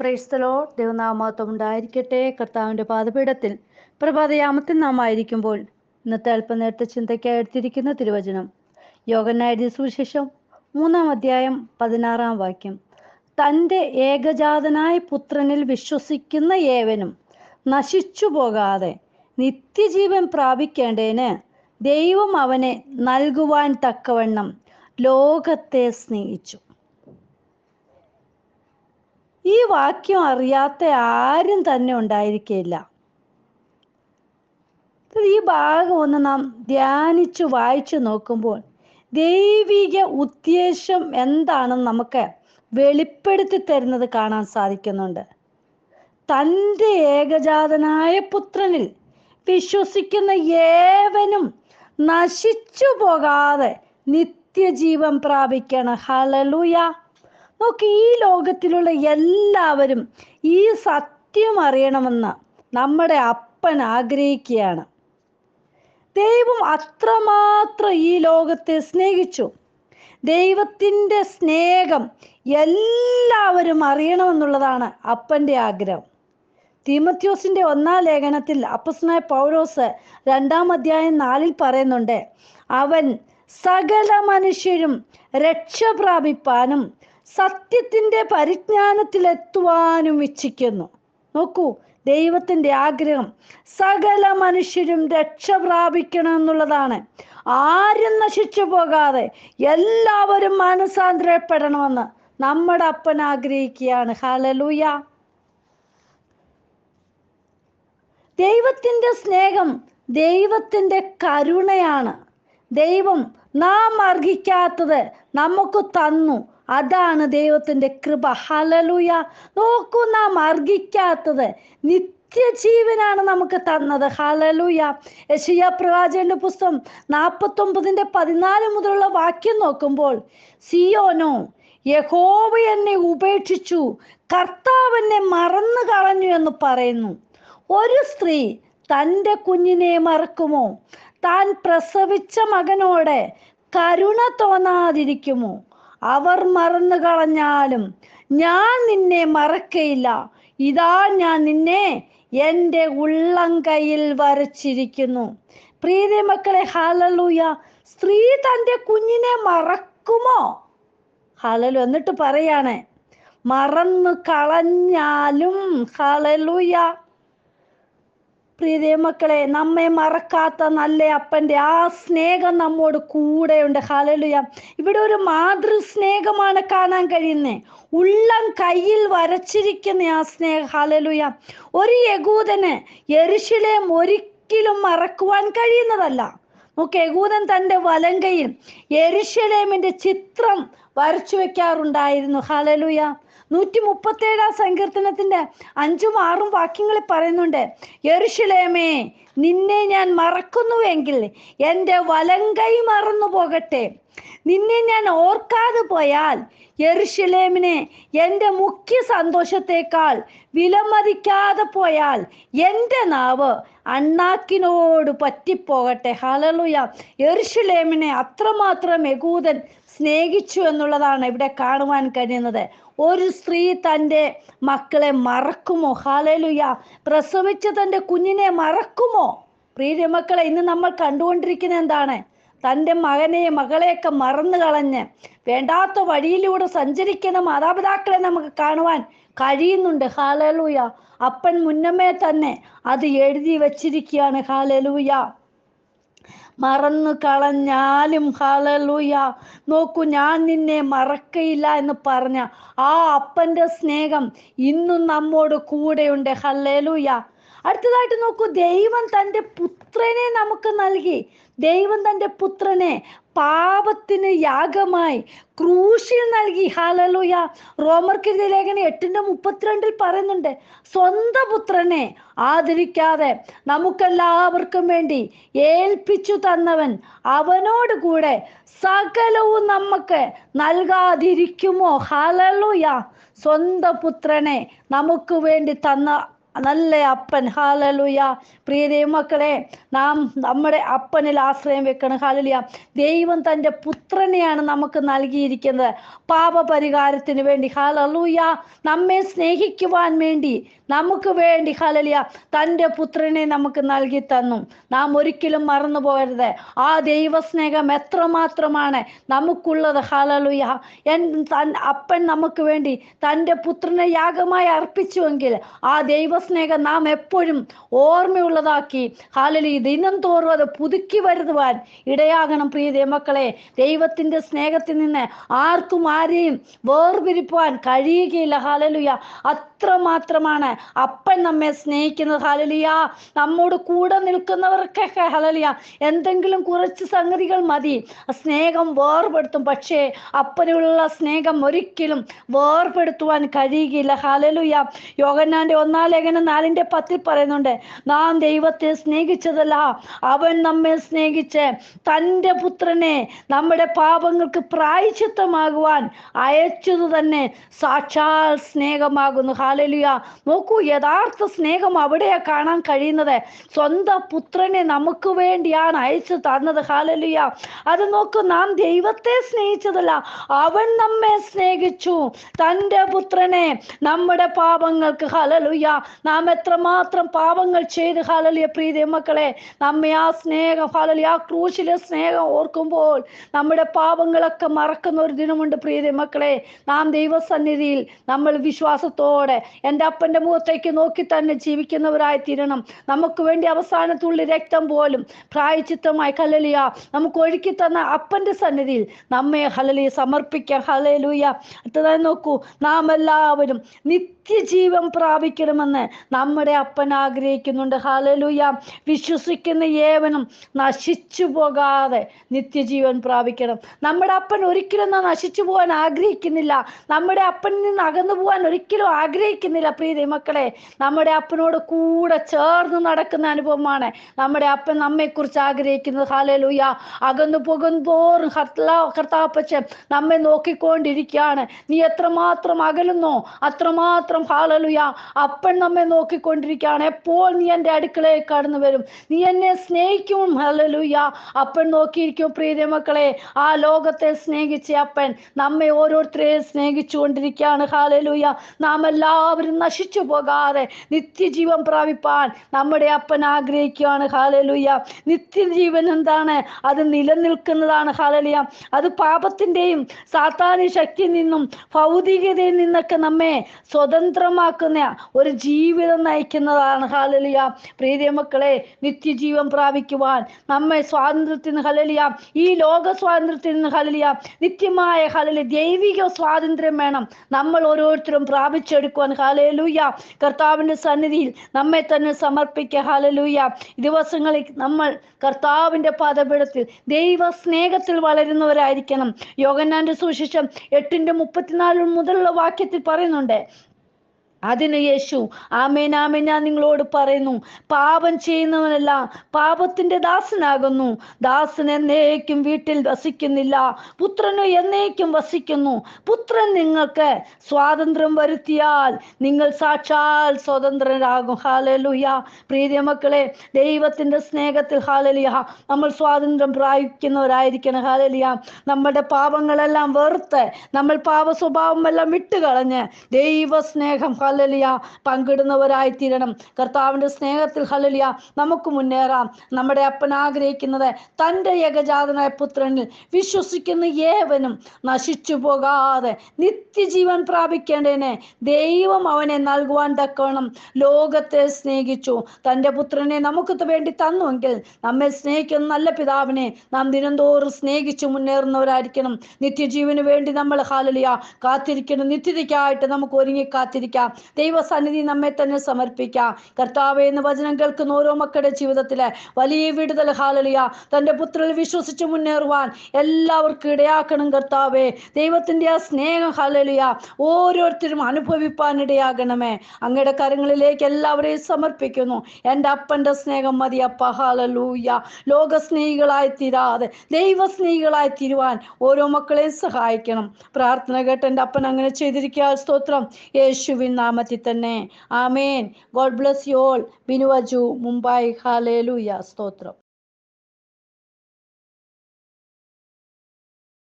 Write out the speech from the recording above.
പ്രൈസ്തലോ ദൈവനാമത്വം ഉണ്ടായിരിക്കട്ടെ. കർത്താവിന്റെ പാദപീഠത്തിൽ പ്രഭാതയാമത്തിൽ നാം ആയിരിക്കുമ്പോൾ ഇന്നത്തെ അല്പനേരത്തെ ചിന്തയ്ക്കായി എടുത്തിരിക്കുന്ന തിരുവചനം. യോഗനായ സുവിശേഷം മൂന്നാം അധ്യായം പതിനാറാം വാക്യം. തന്റെ ഏകജാതനായ പുത്രനിൽ വിശ്വസിക്കുന്ന ഏവനും നശിച്ചു പോകാതെ നിത്യജീവൻ പ്രാപിക്കേണ്ടതിന് ദൈവം അവനെ നൽകുവാൻ തക്കവണ്ണം ലോകത്തെ സ്നേഹിച്ചു. ഈ വാക്യം അറിയാത്ത ആരും തന്നെ ഉണ്ടായിരിക്കില്ല ഈ ഭാഗം ഒന്ന് നാം ധ്യാനിച്ചു വായിച്ചു നോക്കുമ്പോൾ ദൈവിക ഉദ്ദേശം എന്താണെന്ന് നമുക്ക് വെളിപ്പെടുത്തി തരുന്നത് കാണാൻ സാധിക്കുന്നുണ്ട്. തന്റെ ഏകജാതനായ പുത്രനിൽ വിശ്വസിക്കുന്ന ഏവനും നശിച്ചു പോകാതെ നിത്യജീവൻ പ്രാപിക്കണം. ഹലലുയ നോക്ക് ഈ ലോകത്തിലുള്ള എല്ലാവരും ഈ സത്യം അറിയണമെന്ന് നമ്മുടെ അപ്പൻ ആഗ്രഹിക്കുകയാണ്. ദൈവം അത്രമാത്രം ഈ ലോകത്തെ സ്നേഹിച്ചു. ദൈവത്തിന്റെ സ്നേഹം എല്ലാവരും അറിയണമെന്നുള്ളതാണ് അപ്പന്റെ ആഗ്രഹം. തീമത്യോസിന്റെ ഒന്നാം ലേഖനത്തിൽ അപ്പസ്നായ പൗരോസ് രണ്ടാം അധ്യായം നാലിൽ പറയുന്നുണ്ട് അവൻ സകല മനുഷ്യരും രക്ഷ പ്രാപിപ്പാനും സത്യത്തിന്റെ പരിജ്ഞാനത്തിലെത്തുവാനും ഇച്ഛിക്കുന്നു. നോക്കൂ ദൈവത്തിന്റെ ആഗ്രഹം സകല മനുഷ്യരും രക്ഷ പ്രാപിക്കണം എന്നുള്ളതാണ്. ആരും നശിച്ചു പോകാതെ എല്ലാവരും മാനസാന്തരപ്പെടണമെന്ന് നമ്മുടെ അപ്പൻ ആഗ്രഹിക്കുകയാണ്. ഹാലലൂയ ദൈവത്തിന്റെ സ്നേഹം ദൈവത്തിന്റെ കരുണയാണ്. ദൈവം നാം അർഹിക്കാത്തത് നമുക്ക് തന്നു. അതാണ് ദൈവത്തിന്റെ കൃപ. ഹലലുയ നോക്കൂ നാം അർഹിക്കാത്തത് നിത്യജീവനാണ് നമുക്ക് തന്നത്. ഹലലുയ യശിയ പ്രവാചകന്റെ പുസ്തകം നാൽപ്പത്തൊമ്പതിന്റെ പതിനാല് മുതലുള്ള വാക്യം നോക്കുമ്പോൾ സിയോനോ യഹോവ എന്നെ ഉപേക്ഷിച്ചു കർത്താവ് എന്നെ മറന്നു കളഞ്ഞു എന്ന് പറയുന്നു. ഒരു സ്ത്രീ തന്റെ കുഞ്ഞിനെ മറക്കുമോ? താൻ പ്രസവിച്ച മകനോട് കരുണ തോന്നാതിരിക്കുമോ? അവർ മറന്നു കളഞ്ഞാലും ഞാൻ നിന്നെ മറക്കയില്ല. ഇതാ ഞാൻ നിന്നെ എന്റെ ഉള്ളം കയ്യിൽ വരച്ചിരിക്കുന്നു. പ്രീതി മക്കളെ ഹാലലൂയ സ്ത്രീ തന്റെ കുഞ്ഞിനെ മറക്കുമോ? ഹാലലു എന്നിട്ട് പറയാണ് മറന്നു കളഞ്ഞാലും ഹാലലൂയ പ്രിയ മക്കളെ നമ്മെ മറക്കാത്ത നല്ല അപ്പന്റെ ആ സ്നേഹം നമ്മോട് കൂടെയുണ്ട്. ഹലലുയ ഇവിടെ ഒരു മാതൃസ്നേഹമാണ് കാണാൻ കഴിയുന്നത് ഉള്ളം കയ്യിൽ വരച്ചിരിക്കുന്ന ആ സ്നേഹ. ഹലലുയ ഒരു യകൂദന് എരിശിലേം ഒരിക്കലും മറക്കുവാൻ കഴിയുന്നതല്ല. നോക്ക് യകൂദൻ തന്റെ വലങ്കയിൽ എരിശിലേമിന്റെ ചിത്രം വരച്ചു വെക്കാറുണ്ടായിരുന്നു. ഹാലലുയ നൂറ്റി മുപ്പത്തേഴാം സങ്കീർത്തനത്തിന്റെ അഞ്ചും ആറും വാക്യങ്ങളിൽ പറയുന്നുണ്ട് യെറുഷലേമേ നിന്നെ ഞാൻ മറക്കുന്നുവെങ്കിൽ എന്റെ വലങ്കൈ മറന്നു പോകട്ടെ നിന്നെ ഞാൻ ഓർക്കാതെ പോയാൽ യെറുഷലേമിനെ എന്റെ മുഖ്യ സന്തോഷത്തേക്കാൾ വിലമതിക്കാതെ പോയാൽ എന്റെ നാവ് അണ്ണാക്കിനോട് പറ്റിപ്പോകട്ടെ. ഹലലുയ യെറുഷലേമിനെ അത്രമാത്രം യകൂദൻ സ്നേഹിച്ചു എന്നുള്ളതാണ് ഇവിടെ കാണുവാൻ കഴിയുന്നത്. ഒരു സ്ത്രീ തന്റെ മക്കളെ മറക്കുമോ? ഹാലലുയ പ്രസവിച്ച തന്റെ കുഞ്ഞിനെ മറക്കുമോ? പ്രിയ മക്കളെ ഇന്ന് നമ്മൾ കണ്ടുകൊണ്ടിരിക്കുന്ന എന്താണ്? തന്റെ മകനെയും മകളെയൊക്കെ മറന്നു കളഞ്ഞ് വേണ്ടാത്ത വഴിയിലൂടെ സഞ്ചരിക്കുന്ന മാതാപിതാക്കളെ നമുക്ക് കാണുവാൻ കഴിയുന്നുണ്ട്. ഹാലലൂയ അപ്പൻ മുന്നമേ തന്നെ അത് എഴുതി വച്ചിരിക്കുകയാണ്. ഹാലലൂയ മറന്നു കളഞ്ഞാലും ഹലലുയ നോക്കൂ ഞാൻ നിന്നെ മറക്കയില്ല എന്ന് പറഞ്ഞ ആ അപ്പന്റെ സ്നേഹം ഇന്നും നമ്മോട് കൂടെയുണ്ട്. ഹല്ലേലൂയ. അടുത്തതായിട്ട് നോക്കൂ ദൈവം തന്റെ പുത്രനെ നമുക്ക് നൽകി. ദൈവം തന്റെ പുത്രനെ പാപത്തിന് യാഗമായി ക്രൂശിൽ നൽകി. ഹാലലൂയ റോമർക്കെതിരെ ലേഖനം എട്ടിന്റെ മുപ്പത്തിരണ്ടിൽ പറയുന്നുണ്ട് സ്വന്തം പുത്രനെ ആദരിക്കാതെ നമുക്കെല്ലാവർക്കും വേണ്ടി ഏൽപ്പിച്ചു തന്നവൻ അവനോട് കൂടെ സകലവും നമുക്ക് നൽകാതിരിക്കുമോ? ഹാലലൂയ സ്വന്തം പുത്രനെ നമുക്ക് വേണ്ടി തന്ന നല്ല അപ്പൻ. ഹാലലുയ പ്രിയ മക്കളെ നാം നമ്മുടെ അപ്പനിൽ ആശ്രയം വെക്കണം. ഹാലലിയ ദൈവം തന്റെ പുത്രനെയാണ് നമുക്ക് നൽകിയിരിക്കുന്നത്. പാപപരിഹാരത്തിന് വേണ്ടി. ഹാലലൂയ നമ്മെ സ്നേഹിക്കുവാൻ വേണ്ടി നമുക്ക് വേണ്ടി ഹാലലിയ തന്റെ പുത്രനെ നമുക്ക് നൽകി തന്നു. നാം ഒരിക്കലും മറന്നു പോകരുത്. ആ ദൈവസ്നേഹം എത്രമാത്രമാണ് നമുക്കുള്ളത്. ഹാലലുയ എൻ തൻ അപ്പൻ നമുക്ക് വേണ്ടി തന്റെ പുത്രനെ യാഗമായി അർപ്പിച്ചുവെങ്കിൽ ആ ദൈവസ്നേഹം നാം എപ്പോഴും ഓർമ്മയുള്ളതാക്കി. ഹാലലി ദിനം തോറും അത് പുതുക്കി വരുത്തുവാൻ ഇടയാകണം പ്രിയ ദൈവമക്കളെ. ദൈവത്തിന്റെ സ്നേഹത്തിൽ നിന്ന് ആർക്കും ആരെയും വേർപിരിപ്പാൻ കഴിയുകയില്ല. ഹാലലുയ. അത്രമാത്രമാണ് അപ്പൻ നമ്മെ സ്നേഹിക്കുന്നത്. ഹലലിയ നമ്മോട് കൂടെ നിൽക്കുന്നവർക്കൊക്കെ ഹലലിയ എന്തെങ്കിലും കുറച്ച് സംഗതികൾ മതി. സ്നേഹം വേർപെടുത്തും. പക്ഷേ അപ്പനുള്ള സ്നേഹം ഒരിക്കലും വേർപെടുത്തുവാൻ കഴിയുകയില്ല. ഹലലുയ യോഗന്നാന്റെ ഒന്നാം ലേഖനം നാലിന്റെ പത്തിൽ പറയുന്നുണ്ട് നാം ദൈവത്തെ സ്നേഹിച്ചതല്ല. അവൻ നമ്മെ സ്നേഹിച്ച് തന്റെ പുത്രനെ നമ്മുടെ പാപങ്ങൾക്ക് പ്രായച്ചിത്തമാകുവാൻ അയച്ചതു തന്നെ സാക്ഷാൽ സ്നേഹമാകുന്നു. ഹാലലുയ നോക്കൂ യഥാർത്ഥ സ്നേഹം അവിടെയാ കാണാൻ കഴിയുന്നത്. സ്വന്തം പുത്രനെ നമുക്ക് വേണ്ടിയാണ് അയച്ചു തന്നത്. ഹാലലുയ അത് നോക്കൂ നാം ദൈവത്തെ സ്നേഹിച്ചതല്ല അവൻ നമ്മെ സ്നേഹിച്ചു. തന്റെ പുത്രനെ നമ്മുടെ പാപങ്ങൾക്ക് ഹലലുയ നാം എത്രമാത്രം പാപങ്ങൾ ചെയ്ത് ഹലലിയ പ്രീതി മക്കളെ നമ്മെ ആ സ്നേഹം ഹലലിയ ആ ക്രൂശിലെ സ്നേഹം ഓർക്കുമ്പോൾ നമ്മുടെ പാപങ്ങളൊക്കെ മറക്കുന്ന ഒരു ദിനമുണ്ട് പ്രീതി മക്കളെ. നാം ദൈവസന്നിധിയിൽ നമ്മൾ വിശ്വാസത്തോടെ എന്റെ അപ്പന്റെ മുഖത്തേക്ക് നോക്കി തന്നെ ജീവിക്കുന്നവരായി തീരണം. നമുക്ക് വേണ്ടി അവസാനത്തുള്ള രക്തം പോലും പ്രായച്ചിത്തമായി ഹലലിയ നമുക്ക് ഒഴുക്കി തന്ന അപ്പന്റെ സന്നിധിയിൽ നമ്മെ ഹലലിയ സമർപ്പിക്കാം. ഹലലൂയ നോക്കൂ നാം എല്ലാവരും നിത്യജീവൻ പ്രാപിക്കണമെന്ന് നമ്മുടെ അപ്പൻ ആഗ്രഹിക്കുന്നുണ്ട്. ഹാലലുയ വിശ്വസിക്കുന്ന ഏവനും നശിച്ചു പോകാതെ നിത്യജീവൻ പ്രാപിക്കണം. നമ്മുടെ അപ്പൻ ഒരിക്കലും നശിച്ചു പോകാൻ ആഗ്രഹിക്കുന്നില്ല. നമ്മുടെ അപ്പനിൽ നിന്ന് അകന്നു പോകാൻ ഒരിക്കലും ആഗ്രഹിക്കുന്നില്ല പ്രീതി മക്കളെ. നമ്മുടെ അപ്പനോട് കൂടെ ചേർന്ന് നടക്കുന്ന അനുഭവമാണ് നമ്മുടെ അപ്പൻ നമ്മെക്കുറിച്ച് ആഗ്രഹിക്കുന്നത്. ഹാലലൂയ അകന്നു പോകും തോറും കർത്താപ്പച്ചൻ നമ്മെ നോക്കിക്കൊണ്ടിരിക്കുകയാണ്. നീ എത്രമാത്രം അകലുന്നോ അത്രമാത്രം ഹാലലുയ അപ്പൻ നമ്മെ നോക്കിക്കൊണ്ടിരിക്കുകയാണ്. എപ്പോൾ നീ എന്റെ അടുക്കളയിൽ കടന്നു വരും? നീ എന്നെ സ്നേഹിക്കും ഹലലുയ അപ്പൻ നോക്കിയിരിക്കും പ്രീതി മക്കളെ ആ ലോകത്തെ സ്നേഹിച്ച അപ്പൻ നമ്മെ ഓരോരുത്തരെയും സ്നേഹിച്ചുകൊണ്ടിരിക്കുകയാണ്. ഹാലലുയ നാം എല്ലാവരും നശിച്ചു പോകാതെ നിത്യജീവൻ പ്രാപിപ്പാൻ നമ്മുടെ അപ്പൻ ആഗ്രഹിക്കുകയാണ്. ഹാലലുയ നിത്യജീവൻ എന്താണ്? അത് നിലനിൽക്കുന്നതാണ്. ഹാലലിയ അത് പാപത്തിന്റെയും സാത്താനി ശക്തിയിൽ നിന്നും ഭൗതികതയിൽ നിന്നൊക്കെ നമ്മെ സ്വതന്ത്രമാക്കുന്ന ഒരു ജീവിതം നയിക്കുന്നതാണ്. ഹാലലിയ പ്രീതിയ മക്കളെ നിത്യജീവൻ പ്രാപിക്കുവാൻ നമ്മെ സ്വാതന്ത്ര്യത്തിന് ഹലലിയ ഈ ലോക സ്വാതന്ത്ര്യത്തിൽ നിന്ന് ഹലലിയ നിത്യമായ ഹലലി ദൈവിക സ്വാതന്ത്ര്യം വേണം നമ്മൾ ഓരോരുത്തരും പ്രാപിച്ചെടുക്കുവാൻ. ഹാലലൂയ കർത്താവിന്റെ സന്നിധിയിൽ നമ്മെ തന്നെ സമർപ്പിക്കുക ഹാലലൂയ ദിവസങ്ങളിൽ നമ്മൾ കർത്താവിന്റെ പദപീഠത്തിൽ ദൈവ സ്നേഹത്തിൽ വളരുന്നവരായിരിക്കണം. യോഗന്നാന്റെ സുശേഷം എട്ടിന്റെ മുപ്പത്തിനാല് മുതലുള്ള വാക്യത്തിൽ പറയുന്നുണ്ട്. അതിന് യേശു ആമേൻ ആമേൻ ഞാൻ നിങ്ങളോട് പറയുന്നു. പാപം ചെയ്യുന്നവനല്ല പാപത്തിന്റെ ദാസനാകുന്നു. ദാസൻ എന്നേക്കും വീട്ടിൽ വസിക്കുന്നില്ല. പുത്രന് എന്നേക്കും വസിക്കുന്നു. പുത്രൻ നിങ്ങൾക്ക് സ്വാതന്ത്ര്യം വരുത്തിയാൽ നിങ്ങൾ സാക്ഷാൽ സ്വതന്ത്രരാകും. ഹാലലുയ പ്രീതിയ മക്കളെ ദൈവത്തിന്റെ സ്നേഹത്തിൽ ഹാലലിയ നമ്മൾ സ്വാതന്ത്ര്യം പ്രാപിക്കുന്നവരായിരിക്കണം. ഹാലലിയ നമ്മുടെ പാപങ്ങളെല്ലാം വെറുത്ത് നമ്മൾ പാപ സ്വഭാവമെല്ലാം വിട്ടുകളഞ്ഞ് ദൈവ സ്നേഹം ഹലലിയ പങ്കിടുന്നവരായി തീരണം കർത്താവിന്റെ സ്നേഹത്തിൽ ഹലലിയ നമുക്ക് മുന്നേറാം. നമ്മുടെ അപ്പൻ ആഗ്രഹിക്കുന്നത് തന്റെ ഏകജാതനായ പുത്രനിൽ വിശ്വസിക്കുന്ന ഏവനും നശിച്ചു പോകാതെ നിത്യജീവൻ പ്രാപിക്കേണ്ടതിനെ ദൈവം അവനെ നൽകുവാൻ തക്കവണ്ണം ലോകത്തെ സ്നേഹിച്ചു. തന്റെ പുത്രനെ നമുക്ക് വേണ്ടി തന്നുവെങ്കിൽ നമ്മെ സ്നേഹിക്കുന്ന നല്ല പിതാവിനെ നാം ദിനംതോറും സ്നേഹിച്ചു മുന്നേറുന്നവരായിരിക്കണം. നിത്യജീവന് വേണ്ടി നമ്മൾ ഹാലലിയ കാത്തിരിക്കണം നിത്യതയ്ക്കായിട്ട് നമുക്ക് ഒരുങ്ങി കാത്തിരിക്കാം. ദൈവസന്നിധി നമ്മെ തന്നെ സമർപ്പിക്കാം. കർത്താവ് എന്ന് വചനം കേൾക്കുന്ന ഓരോ മക്കളുടെ ജീവിതത്തിലെ വലിയ വിടുതൽ ഹാലലിയ തന്റെ പുത്രനിൽ വിശ്വസിച്ച് മുന്നേറുവാൻ എല്ലാവർക്കും ഇടയാക്കണം കർത്താവേ. ദൈവത്തിന്റെ ആ സ്നേഹം ഹാലലിയ ഓരോരുത്തരും അനുഭവിപ്പാൻ ഇടയാകണമേ അങ്ങയുടെ കരങ്ങളിലേക്ക് എല്ലാവരെയും സമർപ്പിക്കുന്നു. എന്റെ അപ്പന്റെ സ്നേഹം മതി അപ്പ ഹാലലൂയ ലോകസ്നേഹികളായി തീരാതെ ദൈവസ്നേഹികളായി തീരുവാൻ ഓരോ മക്കളെയും സഹായിക്കണം. പ്രാർത്ഥന കേട്ട് എന്റെ അപ്പൻ അങ്ങനെ ചെയ്തിരിക്കുക സ്തോത്രം. യേശുവിൻ നാമത്തിൽ തന്നെ amen God bless you all ബിനുവജു Mumbai hallelujah സ്തോത്രം